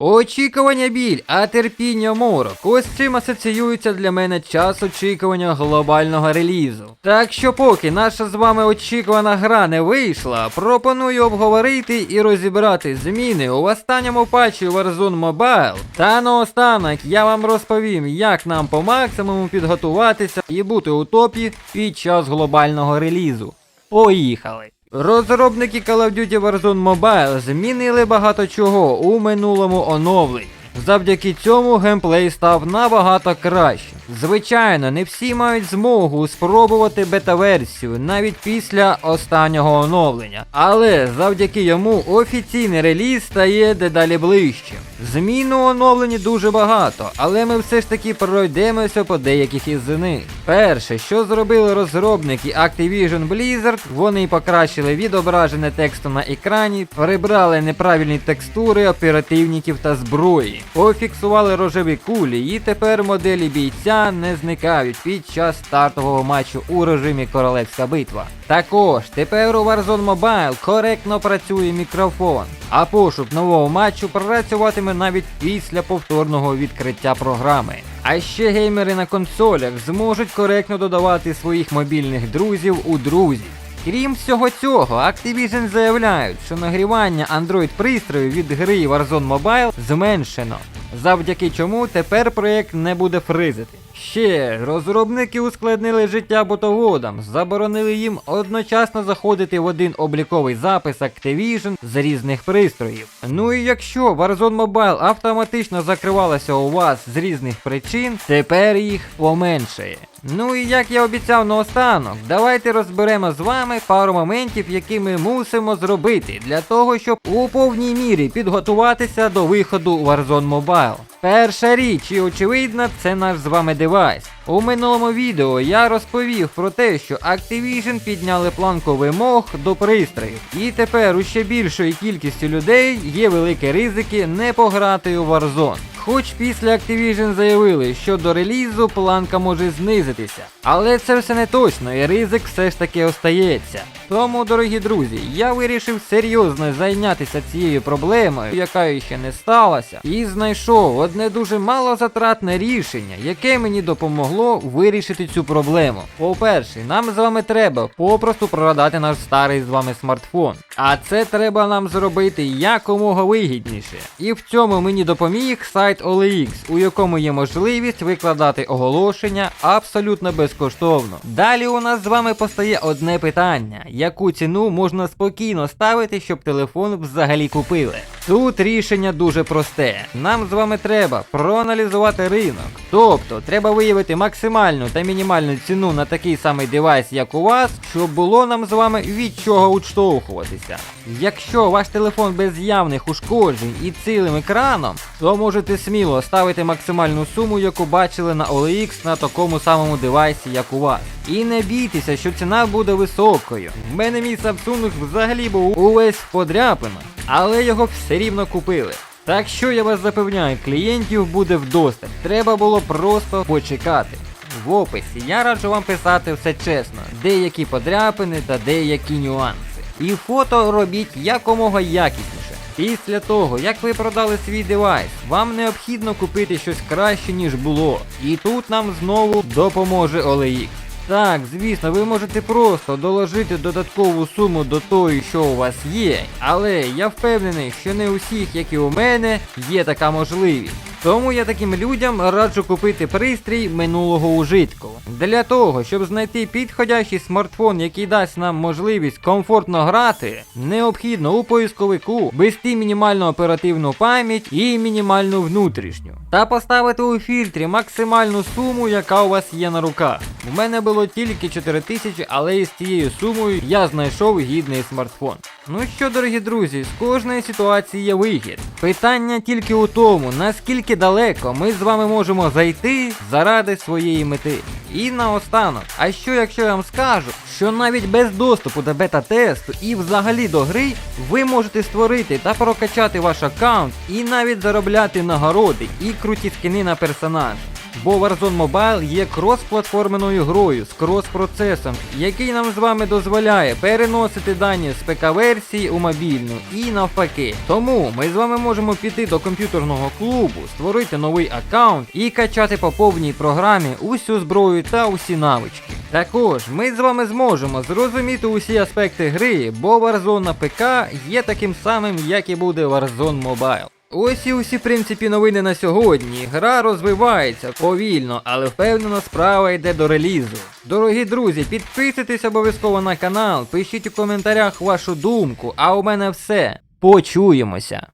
Очікування біль, а терпіння морок. Ось цим асоціюється для мене час очікування глобального релізу. Так що поки наша з вами очікувана гра не вийшла, пропоную обговорити і розібрати зміни у останньому патчі Warzone Mobile. Та наостанок я вам розповім, як нам по максимуму підготуватися і бути у топі під час глобального релізу. Поїхали! Розробники Call of Duty Warzone Mobile змінили багато чого у минулому оновленні. Завдяки цьому геймплей став набагато краще. Звичайно, не всі мають змогу спробувати бета-версію навіть після останнього оновлення, але завдяки йому офіційний реліз стає дедалі ближчим. Змін у оновленні дуже багато, але ми все ж таки пройдемося по деяких із них. Перше, що зробили розробники Activision Blizzard, вони покращили відображене тексту на екрані, прибрали неправильні текстури оперативників та зброї, пофіксували рожеві кулі, і тепер моделі бійця не зникають під час стартового матчу у режимі Королевська битва. Також тепер у Warzone Mobile коректно працює мікрофон, а пошук нового матчу працюватиме навіть після повторного відкриття програми. А ще геймери на консолях зможуть коректно додавати своїх мобільних друзів у друзі. Крім всього цього, Activision заявляють, що нагрівання Android пристрою від гри Warzone Mobile зменшено, завдяки чому тепер проєкт не буде фризити. Ще розробники ускладнили життя ботоводам, заборонили їм одночасно заходити в один обліковий запис Activision з різних пристроїв. Ну і якщо Warzone Mobile автоматично закривалася у вас з різних причин, тепер їх поменшає. Ну і як я обіцяв наостанок, давайте розберемо з вами пару моментів, які ми мусимо зробити для того, щоб у повній мірі підготуватися до виходу Warzone Mobile. Перша річ і очевидна, це наш з вами девайс. У минулому відео я розповів про те, що Activision підняли планку вимог до пристроїв, і тепер у ще більшої кількості людей є великі ризики не пограти у Warzone. Хоч після Activision заявили, що до релізу планка може знизитися. Але це все не точно і ризик все ж таки остається. Тому, дорогі друзі, я вирішив серйозно зайнятися цією проблемою, яка ще не сталася, і знайшов одне дуже малозатратне рішення, яке мені допомогло вирішити цю проблему. По-перше, нам з вами треба попросту продати наш старий з вами смартфон. А це треба нам зробити якомога вигідніше. І в цьому мені допоміг сайт OLX, у якому є можливість викладати оголошення абсолютно безкоштовно. Далі у нас з вами постає одне питання: яку ціну можна спокійно ставити, щоб телефон взагалі купили? Тут рішення дуже просте. Нам з вами треба проаналізувати ринок. Тобто треба виявити максимальну та мінімальну ціну на такий самий девайс, як у вас, щоб було нам з вами від чого відштовхуватися. Якщо ваш телефон без явних ушкоджень і цілим екраном, то можете сміло ставити максимальну суму, яку бачили на OLX на такому самому девайсі, як у вас. І не бійтеся, що ціна буде високою. В мене мій Samsung взагалі був увесь в але його все рівно купили. Так що я вас запевняю, клієнтів буде вдосталь. Треба було просто почекати. В описі я раджу вам писати все чесно, деякі подряпини та деякі нюанси. І фото робіть якомога якісніше. Після того, як ви продали свій девайс, вам необхідно купити щось краще, ніж було. І тут нам знову допоможе OLX. Так, звісно, ви можете просто доложити додаткову суму до тої, що у вас є, але я впевнений, що не у всіх, як і у мене, є така можливість. Тому я таким людям раджу купити пристрій минулого ужитку. Для того, щоб знайти підходящий смартфон, який дасть нам можливість комфортно грати, необхідно у поисковику ввести мінімальну оперативну пам'ять і мінімальну внутрішню. Та поставити у фільтрі максимальну суму, яка у вас є на руках. У мене було тільки 4000, але із цією сумою я знайшов гідний смартфон. Ну що, дорогі друзі, з кожної ситуації є вихід. Питання тільки у тому, наскільки далеко ми з вами можемо зайти заради своєї мети. І наостанок, а що якщо я вам скажу, що навіть без доступу до бета-тесту і взагалі до гри ви можете створити та прокачати ваш аккаунт і навіть заробляти нагороди і круті скини на персонаж. Бо Warzone Mobile є крос-платформеною грою з крос-процесом, який нам з вами дозволяє переносити дані з ПК-версії у мобільну і навпаки. Тому ми з вами можемо піти до комп'ютерного клубу, створити новий аккаунт і качати по повній програмі усю зброю та усі навички. Також ми з вами зможемо зрозуміти усі аспекти гри, бо Warzone на ПК є таким самим, як і буде Warzone Mobile. Ось і усі в принципі новини на сьогодні. Гра розвивається повільно, але впевнено справа йде до релізу. Дорогі друзі, підписуйтесь обов'язково на канал, пишіть у коментарях вашу думку, а у мене все. Почуємося.